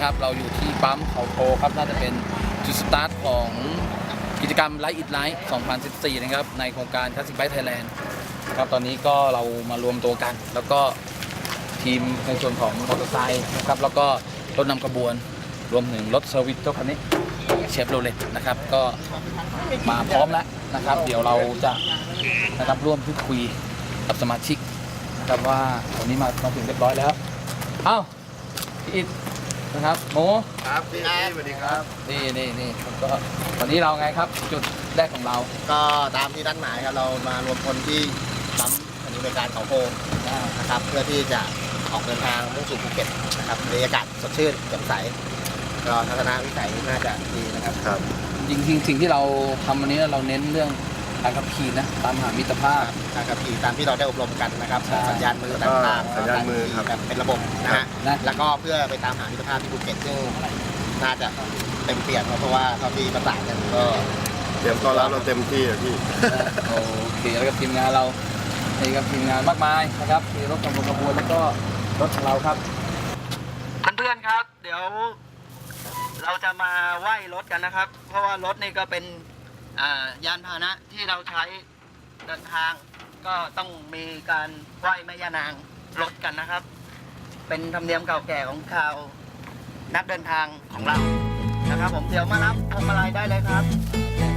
นะครับ เราอยู่ที่ปั๊มเขาโทครับน่าจะเป็นจุดสตาร์ทของกิจกรรมไลท์อิ t ไลท์2014 นะครับ ในโครงการ Classic Bike Thailand ครับตอนนี้ก็เรามารวมตัวกัน แล้วก็ทีมในส่วนของมอเตอร์ไซค์นะครับแล้วก็รถนำขบวนรวมถึงรถเซอร์วิสเจ้าคันนี้เชฟโรเลตนะครับก็มาพร้อมแล้วนะครับ เดี๋ยวเราจะนะครับร่วมพูดคุยกับสมาชิกนะครับว่าวันนี้มามาถึงเรียบร้อยแล้ว เอ้าพี่อิด นะครับโมครับพี่สวัสดีครับ นี่นี่นี่ผมก็วันนี้เราไงครับ จุดแรกของเรา ก็ตามที่ด้านหมายครับเรามารวมพลที่ปั๊มสถานีบริการเขาโพนะครับเพื่อที่จะออกเดินทางมุ่งสู่ภูเก็ตนะครับบรรยากาศสดชื่นแจ่มใสก็ทัศนวิสัยน่าจะดีนะครับครับจริงๆสิ่งที่เราทำวันนี้เราเน้นเรื่อง การขับขี่นะตามหามิตรภาพการขับขี่ตามที่เราได้อบรมกันนะครับใช่ สัญญาณมือต่างๆสัญญาณมือครับ แบบเป็นระบบนะฮะนะแล้วก็เพื่อไปตามหามิตรภาพที่ภูเก็ตซึ่งน่าจะเต็มเปี่ยมเพราะว่าเท่าที่ประสานกันก็ เตรียมต้อนรับเราเต็มที่อะพี่ โอเคแล้วก็ทีมงานเรานี่ครับทีมงานมากมายนะครับมีรถกำลังขบวนแล้วก็รถของเราครับ เพื่อนๆครับ เดี๋ยวเราจะมาไหว้รถกันนะครับ เพราะว่ารถนี่ก็เป็นอ่า ยานพาหนะที่เราใช้เดินทางก็ต้องมีการไหว้แม่ย่านางรถกันนะครับ เป็นธรรมเนียมเก่าแก่ของชาวนักเดินทางของเรานะครับ ผมเดี๋ยวมารับพวงมาลัยได้เลยครับ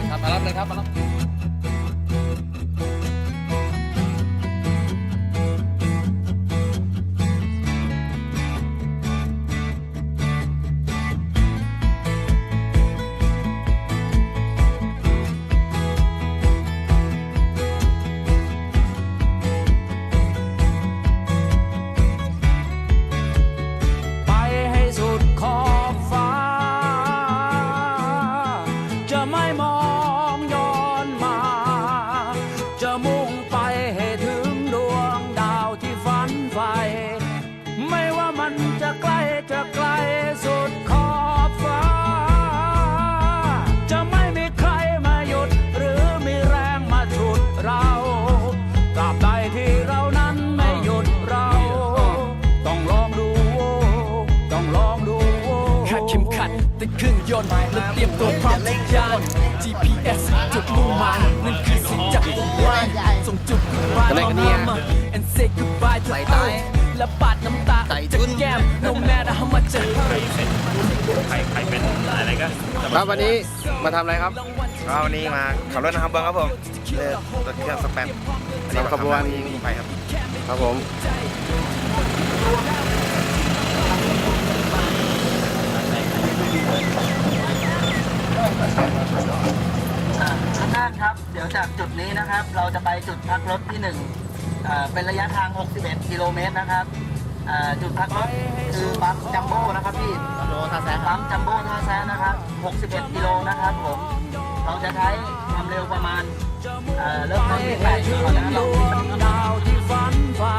ครับมารับเลยครับมารับ และเตรียมตัวพร้อมทุกอย่าง GPS จุดมุ่งหมายนั่นคือสิ่งจากตัววันส่งจุด goodbye อะไรกันเนี่ย mama and say goodbye to ใส่ใต้ earth และปาดน้ำตาใส่จากทุนแก้ม no matter how much it hurts ครับวันนี้มาทำอะไรครับก็วันนี้มาขับรถนะครับเบิ้งครับผมเลิกรถเครื่องสักแป๊บนำขบวนยิงไปครับครับผม อ่าทุกท่านครับ เดี๋ยวจากจุดนี้นะครับ เราจะไปจุดพักรถที่หนึ่งอ่าเป็นระยะทาง 61 กิโลเมตรนะครับอ่าจุดพักรถคือปั๊มจัมโบ้นะครับพี่โดท่าแซะครับปั๊มจัมโบ้ท่าแซะนะครับ 61 กิโลนะครับผม เราจะใช้ความเร็วประมาณเอ่อเริ่มต้นที่8กิโลนะเราดวงดาวที่ฝันใฝ่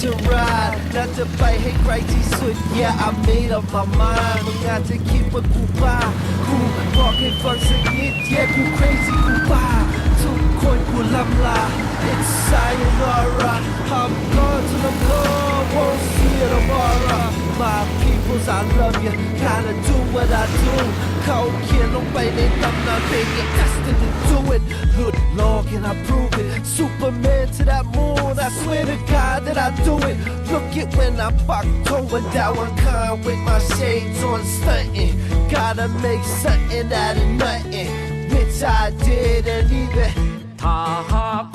to ride น่าจะไปให้ไกลที่สุด Yeah I made up my mind มึงอาจจะคิดว่ากูบ้ากูบอกให้ฟังสักนิด Yeah กู crazy กูบ้า ทุกคนกูลำลา It's sayonara I'm gone to the floor Won't see it tomorrow My peoples I love you Gotta do what I do เขาเขียนลงไปในตำนานเพลง Yeah destined to do it หลุดโลก and I prove it Superman to that moon I swear to God that I do it Look at when I fucked over that one kind With my shades on stunting Gotta make something out of nothing bits I didn't even talk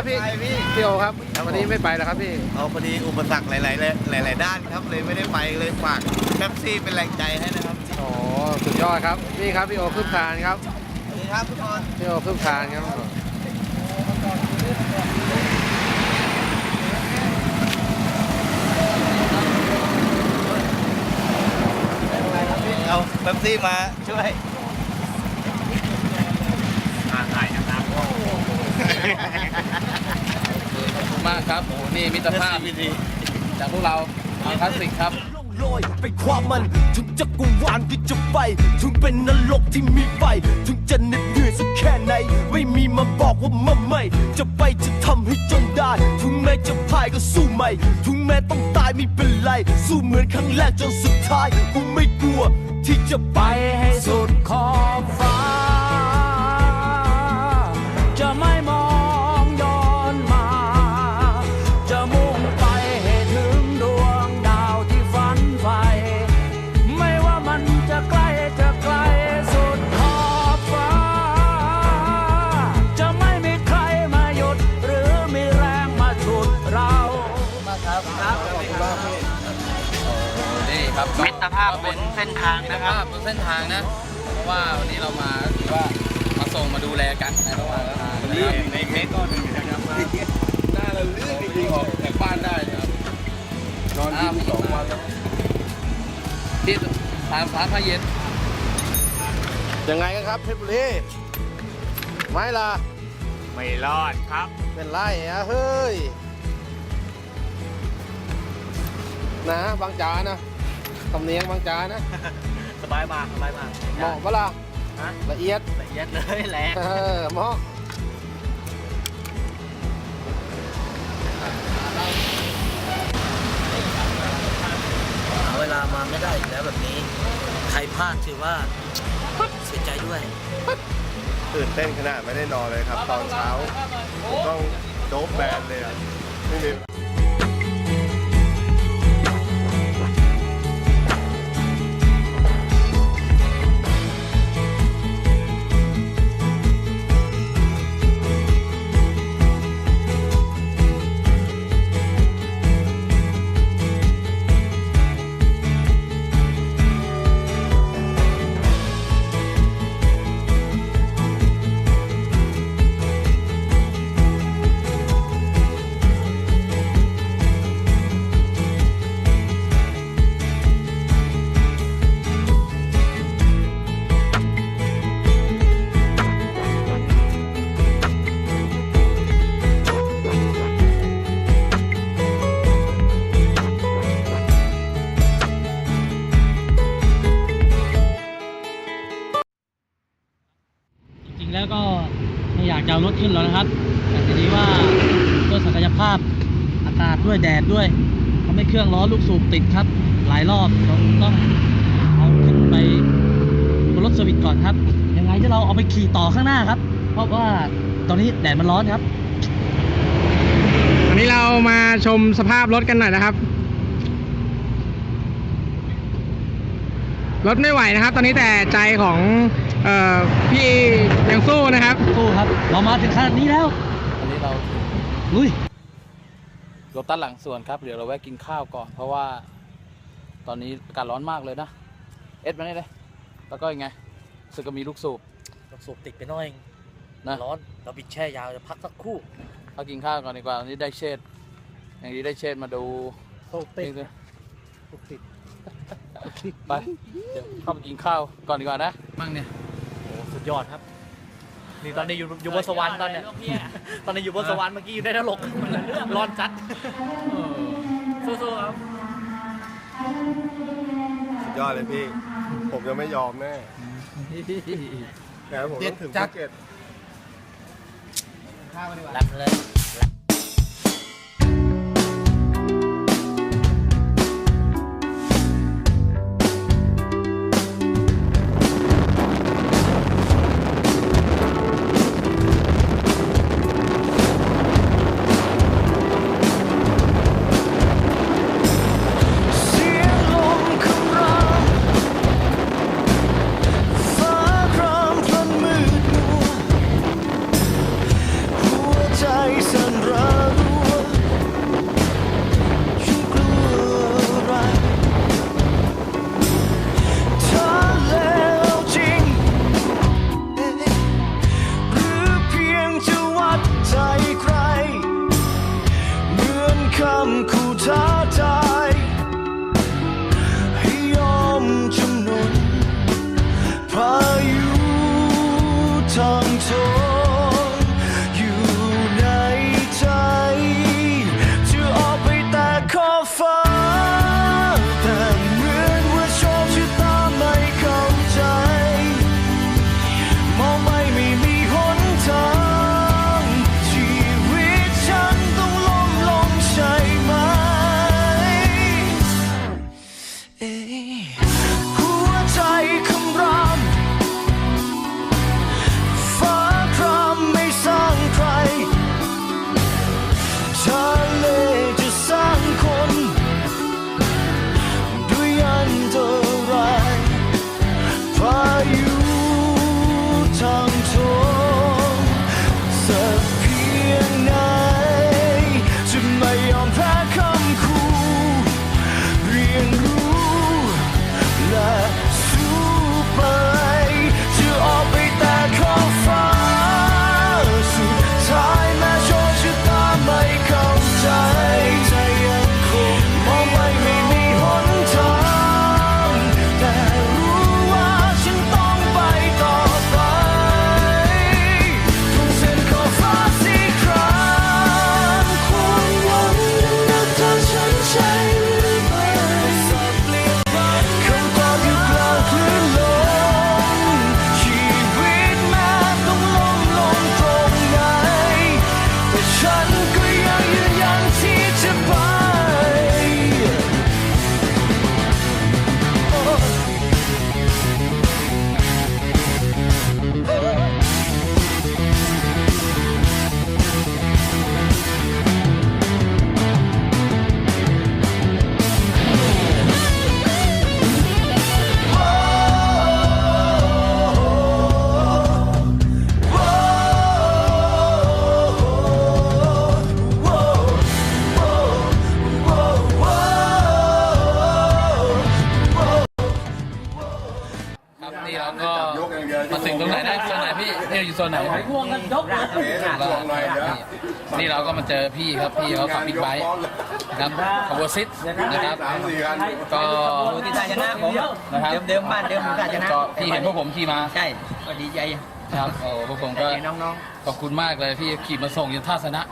ครับพี่ไปพี่พี่โอครับวันนี้ไม่ไปแล้วครับพี่เอาพอดีอุปสรรคหลาย ๆ หลาย ๆ ด้านครับเลยไม่ได้ไปเลยฝากแป๊บซี่เป็นแรงใจให้นะครับโอ้สุดยอดครับนี่ครับพี่โอขึ้นคานครับสวัสดีครับทุกคนพี่โอขึ้นคานครับเอาแป๊บซี่มาช่วย ขอบคุณมากครับโอ้โหนี่มิตรภาพวิธีจากพวกเราคลาสสิกครับล่องลอยไปความมันถึงจักรวาลที่จะไป ถึงเป็นนรกที่มีไฟ ถึงจะเหน็ดเหนื่อยสักแค่ไหน ไม่มีมาบอกว่ามันไม่ จะไปจะทำให้จนได้ ถึงแม้จะพ่ายก็สู้ใหม่ ถึงแม้ต้องตายไม่เป็นไร สู้เหมือนครั้งแรกจนสุดท้าย กูไม่กลัว ที่จะไปไปให้สุดขอบฟ้า ส้นทางมิตรนะครับภาพบนเส้นทางนะ เพราะว่าวันนี้เรามาถือว่ามาส่งมาดูแลกันในระหว่างทางนะครับในเมฆก็หนึ่งนะครับหน้าเราลื่นจริงๆออกจากบ้านได้นะครับนอนที่สองวันแล้วที่ทานร้านผ้าเย็นยังไงกันครับเพชรบุรีไม่ล่ะไม่รอดครับ เป็นไรอะเฮ้ยนะบางจานะ ตำเนียงบางจานะสบายมากสบายมากเหมาะปะล่ะฮะละเอียดละเอียดเลยแหละเออเหมาะหาเวลามาไม่ได้อีกแล้วแบบนี้ ใครพลาดถือว่าเสียใจด้วย ตื่นเต้นขนาดไม่ได้นอนเลยครับ ตอนเช้าผมต้องโดบแบนเลยอะไม่มี เครื่องล้อลูกสูบติดครับ หลายรอบเราต้องเอาขึ้นไปบนรถเซอร์วิสก่อนครับ ยังไงจะเราเอาไปขี่ต่อข้างหน้าครับ เพราะว่าตอนนี้แดดมันร้อนครับวันนี้เรามาชมสภาพรถกันหน่อยนะครับ รถไม่ไหวนะครับ ตอนนี้แต่ใจของเออพี่ยังสู้นะครับ สู้ครับ เรามาถึงขนาดนี้แล้ววันนี้เราลุย รถตั้นหลังสวนครับ เดี๋ยวเราแวะกินข้าวก่อน เพราะว่า ตอนนี้อากาศร้อนมากเลยนะ เอ็ดมาได้เลย แล้วก็ยังไงรู้สึกก็มีลูกสูบลูกสูบติดไปหน่อยนะร้อนเราบิดแช่ยาวจะพักสักครู่เอากินข้าวก่อนดีกว่าวันนี้ได้เชษอย่างนี้ได้เชษมาดูโอ้ติดนี่เลยไปเดี๋ยวเข้าไปกินข้าวก่อนดีกว่านะมั่งเนี่ยโอ้สุดยอดครับ นี่ตอนนี้อยู่อยู่บนสวรรค์ตอนเนี้ยตอนนี้อยู่บนสวรรค์เมื่อกี้อยู่ในนรกร้อนจัดสู้ๆครับสุดยอดเลยพี่ ผมจะไม่ยอมแน่แต่ผมต้องถึงภูเก็ตรับเลย เราอยู่โซนไหนพวงกันยกเลยนี่เราก็มาเจอพี่ครับพี่เขาขับบิ๊กไบค์นะครับขบวนซิดนะครับก็อยู่ที่ท่าชนะผมนะครับเดิมเดิมบ้านเดิมอยู่ท่าชนะก็พี่เห็นพวกผมขี่มาใช่ก็ดีใจ ครับโอ้พวกผมก็น้องขอบคุณมากเลยพี่ขี่มาส่งยันท่าชนะ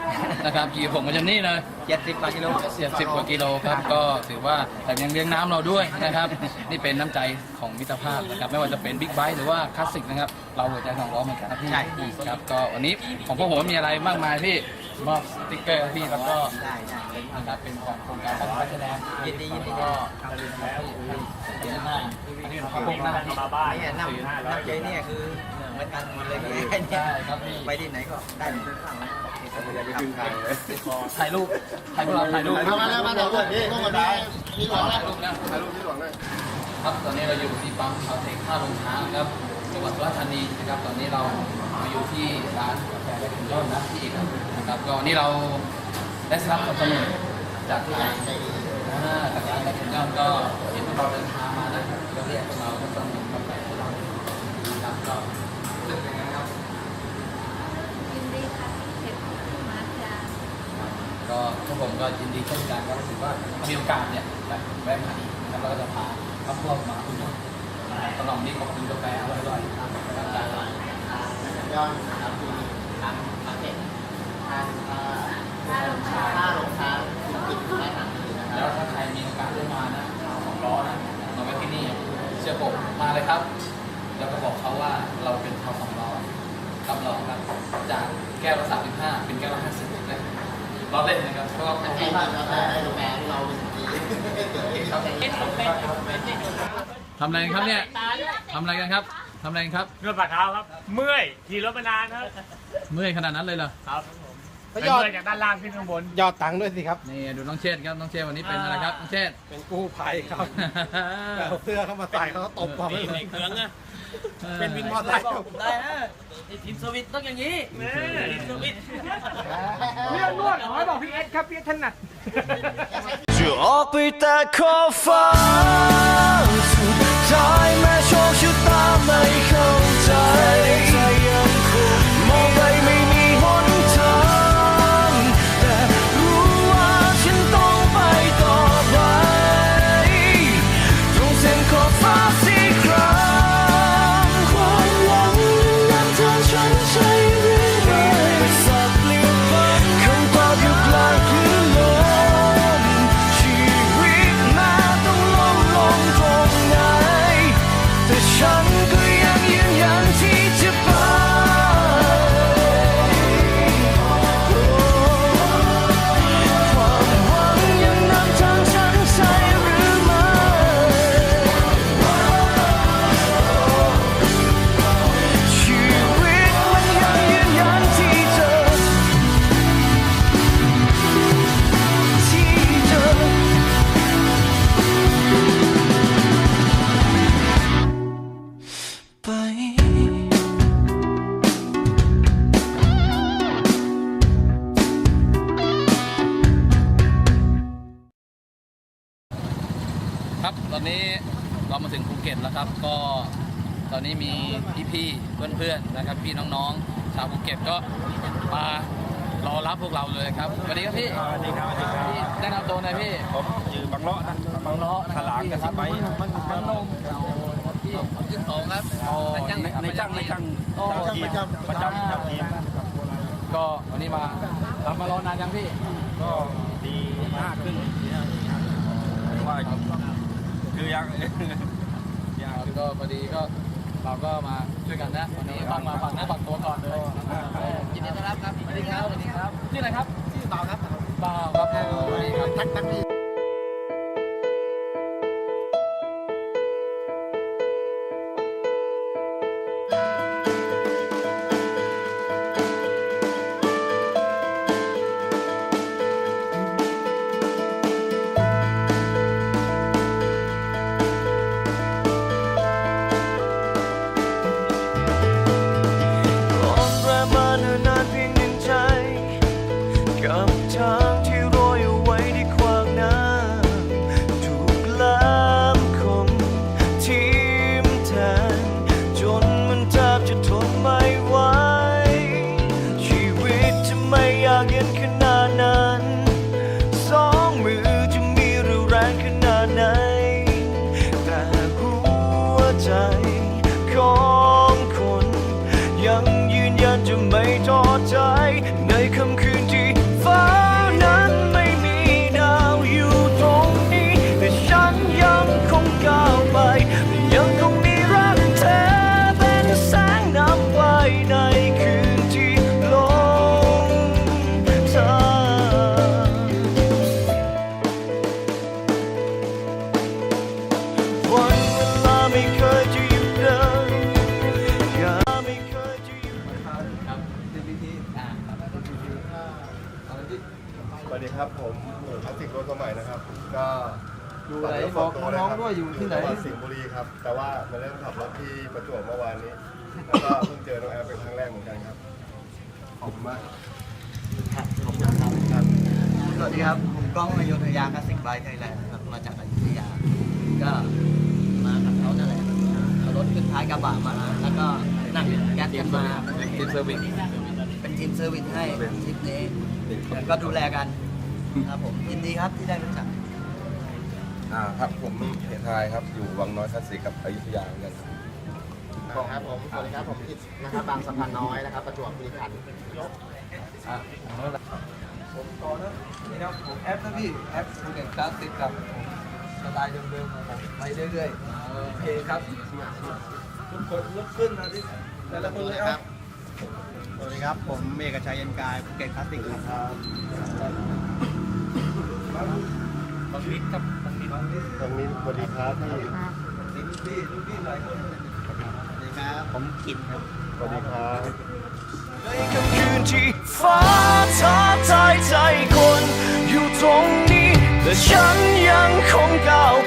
นะครับขี่ผมมาจนนี่เลยๆเจ็ดสิบกว่ากิโลเสียสิบกว่ากิโลครับก็ถือว่าแต่ยังเลี้ยงน้ำเราด้วยนะครับ นี่เป็นน้ำใจของมิตรภาพนะครับไม่ว่าจะเป็นบิ๊กไบค์หรือว่าคลาสสิกนะครับเราหัวใจสองล้อเหมือนกันนะพี่ใช่ครับก็วันนี้ของพวกผมมีอะไรมากมายพี่มอบสติ๊กเกอร์ให้พี่แล้วก็ได้ได้นะครับเป็นของโครงการพัฒนาคะแนนยินดียินดีก็อย่าลืมนะครับพี่พี่หน้าอันนี้ของพวกหน้าที่นี่น้ำน้ำใจเนี่ยคือเห มือนกันหมดเลยพี่เนี่ยใช่ครับพี่ไปที่ไหนก็ได้หมดถ่ายรูปถ่ายพวกเราถ่ายรูปมาแล้วมาแล้วพี่พวกมันได้มีหวังแล้วถ่ายรูปนะถ่ายรูปที่หวังเลยครับตอนนี้เราอยู่ที่ปั๊มเขาเทคท่าลงช้างครับจังหวัดสุราษฎร์ธานีนะครับตอนนี้เรามาอยู่ที่ร้านกาแฟและขุนยอดนะที่เอกนะครับก็วันนี้เราได้รับคำเสนอจากทางอ่าจากร้านและขุนยอดก็เห็นว่าเราเดินทางมานะก็เรียกเราก็ต้องกาแฟให้เรานะครับก็รู้สึกยังไงครับ ยินดีค่ะที่เห็นมาจาก ก็พวกผมก็ยินดีเช่นกันก็รู้สึกว่ามีโอกาสเนี่ยแบบแวะมาอีกนะครับแล้วก็จะพาครอบครัวมาคุณผู้ชมนะครับตลอดนี้ขอบคุณกาแฟอร่อยๆนะครับจากร้านยอดครับมีทางทางเด็กทางท่าลงช้างท่าลงช้างติดแม่น้ำดีนะคแล้วถ้าใครมีโอกาสได้มานะสองล้อนะมาไว้ที่นี่เชื่อผมมาเลยครับแล้วก็บอกเขาว่าเราเป็นชาวสองล้อรับรองครับจากแก้วละสามสิบห้าเป็นแก้วละห้าสิบ เลยเราเล่นนะครับก็ขอบแค่คุณนี้มากเราได้กาแฟเราเป็นดีครับทำอะไรกันครับเนี่ยทำอะไรกันครับทำอะไรกันครับนวดฝ่าเท้าครับ เมื่อยขี่รถมานานครับ เมื่อยขนาดนั้นเลยเหรอ ครับไปเมื่อยจากด้านล่างขึ้นข้างบน ยอดตังค์ด้วยสิครับ นี่ดูน้องเชษฐ์ครับ น้องเชษฐ์วันนี้เป็นอะไรครับ น้องเชษฐ์เป็นกู้ภัยครับเอาเสื้อเข้ามาใส่เขาก็ตบความไม่รู้เครื่องอะ เป็นวินมอเตอร์ไซค์ได้นะไอ้ทีมสวิตต้องอย่างนี้ทีมสวิตเรื่องนวดขอให้บอกพี่เอสครับพี่เอสถนัดจะออกไปแต่ขอบฟ้าสุดท้ายแม้โชคชะตาไม่เข้าใจ ครับตอนนี้เรามาถึงภูเก็ตแล้วครับ ก็ตอนนี้มีพี่ๆเพื่อนๆนะครับ พี่น้องๆชาวภูเก็ตก็มารอรับพวกเราเลยครับสวัสดีครับพี่สวัสดีครับพี่แนะนำตัวหน่อยพี่ผมชื่อบางเลาะนะบางเลาะนะครับพี่ครับมันมันมันนม พี่ชื่สองครับในจ้างในจ้างในจ้างประจำประจำประจำก็วันนี้มาเรามารอนานยังพี่ ก็ดีมากขึ้นว่าคือยังครับก็พอดีก็เราก็มาช่วยกันนะวันนี้ต้องมาฝากหน้าฝากตัวก่อนเลยยินดีต้อนรับครับสวัสดีครับสวัสดีครับชื่ออะไรครับชื่อบ่าวครับบ่าวครับสวัสดีครับทักทักนี่ นั่งแก๊สกันมาทีมเซอร์วิส เป็นทีมเซอร์วิสให้ทริปนี้ก็ดูแลกันครับผมยินดีครับที่ได้รู้จักอ่าครับผมเอกทายครับอยู่วังน้อยคลาสสิกกับอยุธยาเหมือนกันครับผม สวัสดีครับ ผมอิดนะครับ บางสะพานน้อยนะครับ ประจวบคีรีขันธ์ผมก่อนนะนี่ครับผมแอปนะพี่แอปภูเก็ตคลาสสิกกับสไตล์เดิมๆของผมไปเรื่อยๆโอเคครับทุกคนลุกขึ้นนะที่ แต่ละคนเลยครับ สวัสดีครับ ผมเอกชัยเย็นกายภูเก็ตคลาสสิกครับบางนิดครับบางนิดตรงนี้สวัสดีครับพี่นี่พี่ลูกพี่หลายคนสวัสดีครับผมกินครับ สวัสดีครับในค่ำคืนที่ฟ้าท้าทายใจคนอยู่ตรงนี้ แต่ฉันยังคงก้าว